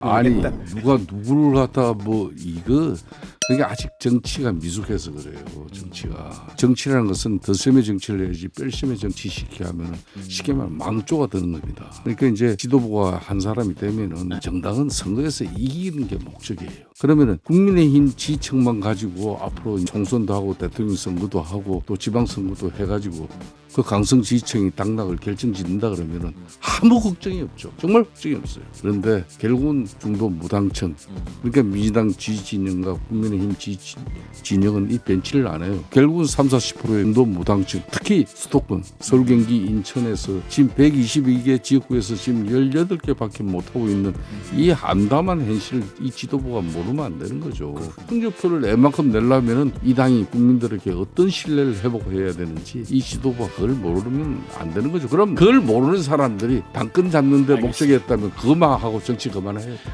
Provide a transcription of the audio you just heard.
아니 모르겠다. 누가 누구를 갖다 뭐 이거 그게 아직 정치가 미숙해서 그래요. 정치가 정치라는 것은 덧셈의 정치를 해야지 뺄셈의 정치 시키 하면은 쉽게 말하면 망조가 되는 겁니다. 그러니까 이제 지도부가 한 사람이 되면은 정당은 선거에서 이기는 게 목적이에요. 그러면은 국민의힘 지층만 가지고 앞으로 총선도 하고 대통령 선거도 하고 또 지방 선거도 해가지고 그 강성 지지층이 당락을 결정짓는다 그러면은 아무 걱정이 없죠. 정말 걱정이 없어요. 그런데 결국은 중도 무당층 그러니까 민주당 지지 진영과 국민의 힘 지지 진영은 이 벤치를 안 해요. 결국은 3, 40%의 중도 무당층 특히 수도권 서울 경기 인천에서 지금 122개 지역구에서 지금 18개밖에 못하고 있는 이 암담한 현실을 이 지도부가 모르면 안 되는 거죠. 성적표를 애만큼 내려면은 이 당이 국민들에게 어떤 신뢰를 회복해야 되는지 이 지도부가 그걸 모르면 안 되는 거죠. 그럼 그걸 모르는 사람들이 당권 잡는데 목적이 있다면 그것만 하고 정치 그만해요.